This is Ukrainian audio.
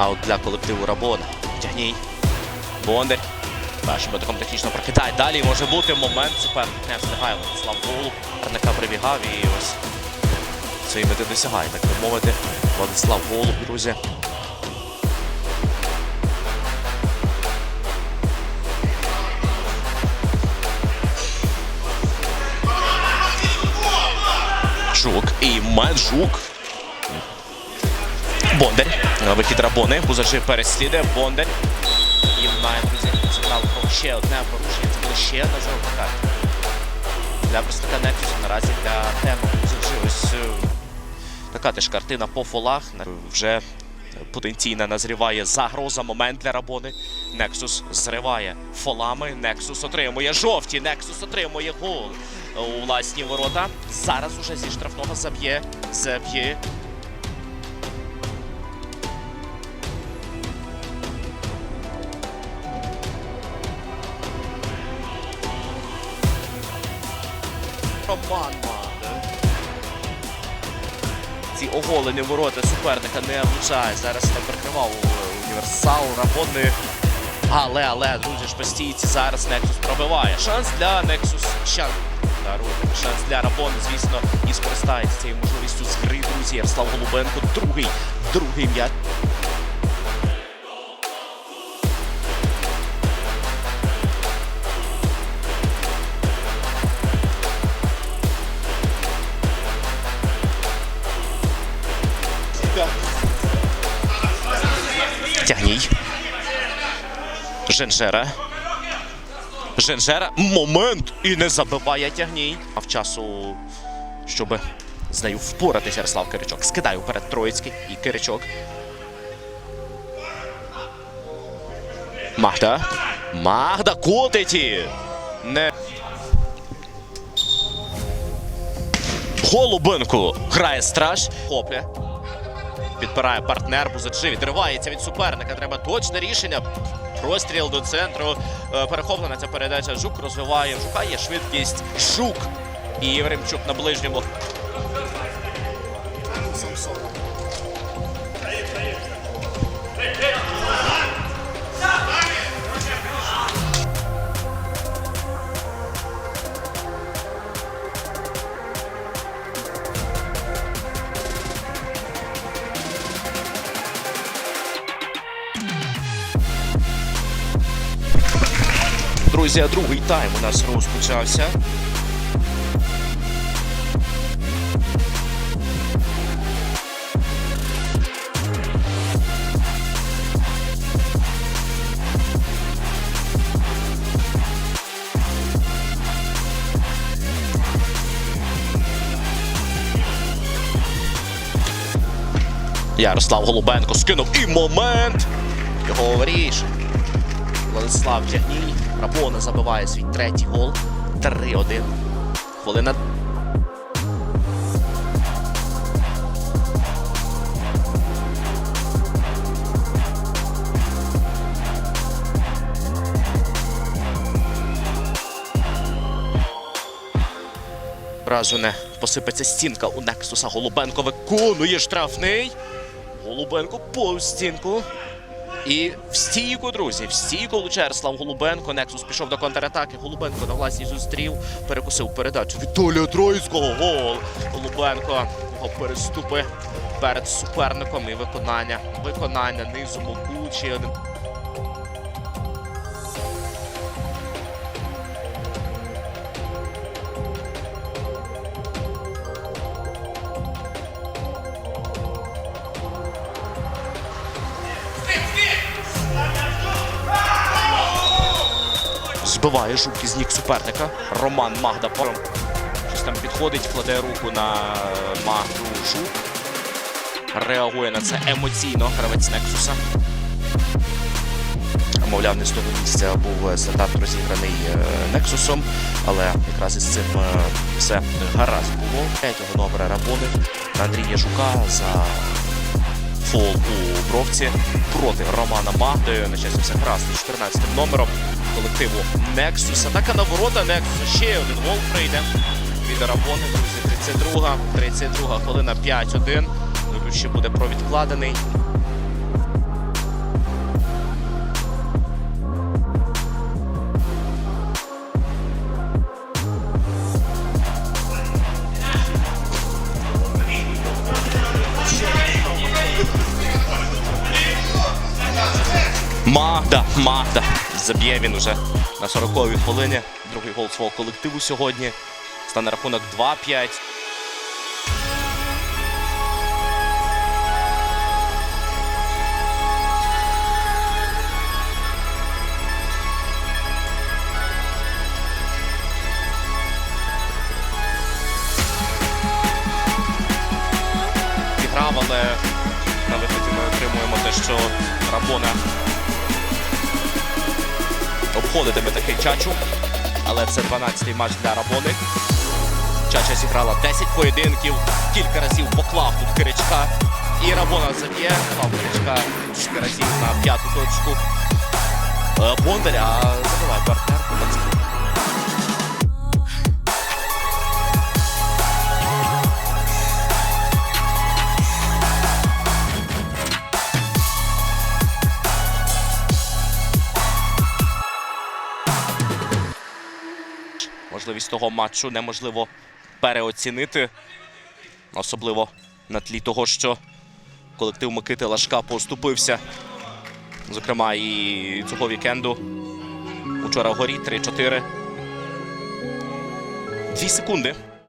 Аут для колективу Рабон. Тягній. Бондар. Першим батиком технічно прокидає. Далі може бути момент. Суперник не встигає. Владислав Голуб. Арника прибігав і ось цієї мети досягає, так би мовити. Владислав Голуб, друзі. Жук і Меджук. Бондар. Вихід Рабони. Бузажи переслідує. Бондар. І має, друзі, про ще одне порушення. Це буде ще одна жовта карта. Для представника Нексуса наразі для теми Бузажи. Ось е, така теж картина по фолах. Вже потенційно назріває загроза. Момент для Рабони. Нексус зриває фолами. Нексус отримує жовті. Нексус отримує гол у власні ворота. Зараз уже зі штрафного заб'є. Заб'є. Роман Ці оголені ворота суперника не влучає. Зараз там прикривав універсал, Рабони. Але, але, друзі, ж постійці зараз Нексус пробиває. Шанс для Нексус. Шанс. Шанс для Рабон, звісно, і скористається цією можливістю з гри, друзі. Ярослав Голубенко, другий, другий м'яч. Тягній. Женжера. Женжера. Момент! І не забиває тягній. А в часу, щоб з нею впоратися Ярослав Киричок. Скидає вперед Троїцький і Киричок. Магда. Магда котиті. Не. Голубенко грає страж. Хопля. Підпирає партнер, Бузачи відривається від суперника. Треба точне рішення. Простріл до центру. Е, Перехоплена ця передача. Жук розвиває. шукає швидкість. Жук. І Євремчук на ближньому. Друзі, другий тайм у нас розпочався. Ярослав Голубенко скинув і момент. Його вирішує. Владислав Тягній. Рабона забиває свій третій гол. 3-1. Хвилина. Разу не посипеться стінка у Нексуса. Голубенко виконує штрафний. Голубенко повз стінку. І в стійку, друзі, в стійку Ярослав Голубенко. Нексус пішов до контратаки. Голубенко на власній зустрів. Перекусив передачу. Віталія Троїцького. Гол. Голубенко його переступи перед суперником і виконання. Виконання низу окучі. Збиває жук із ніг суперника. Роман Магда пором. Щось там підходить, кладе руку на Магду жук. Реагує на це емоційно гравець Нексуса. Мовляв, не з того місця був стандарт розіграний е, Нексусом, але якраз із цим е, все гаразд було. Третього номера Рабони Андрія Жука за фол у бровці проти Романа Магди. На щастя, все гаразд 14 номером колективу Нексус. Атака на ворота Нексуса. Ще один гол прийде від Рабони. Друзі, 32 32 хвилина 5-1. Тут ще буде провідкладений. Да, Магда заб'є він уже на 40-й хвилині. Другий гол свого колективу сьогодні. Стане рахунок 2-5. Зіграв, але на виході ми отримуємо те, що Рабона обходитиме такий чачу. Але це 12-й матч для Рабони. Чача зіграла 10 поєдинків, кілька разів поклав тут Киричка. І Рабона заб'є, клав Киричка кілька разів на п'яту точку. Е, Бондаря забиває партнер. Можливість того матчу неможливо переоцінити. Особливо на тлі того, що колектив Микити Лашка поступився. Зокрема, і цього вікенду. Учора горі 3-4. Дві секунди.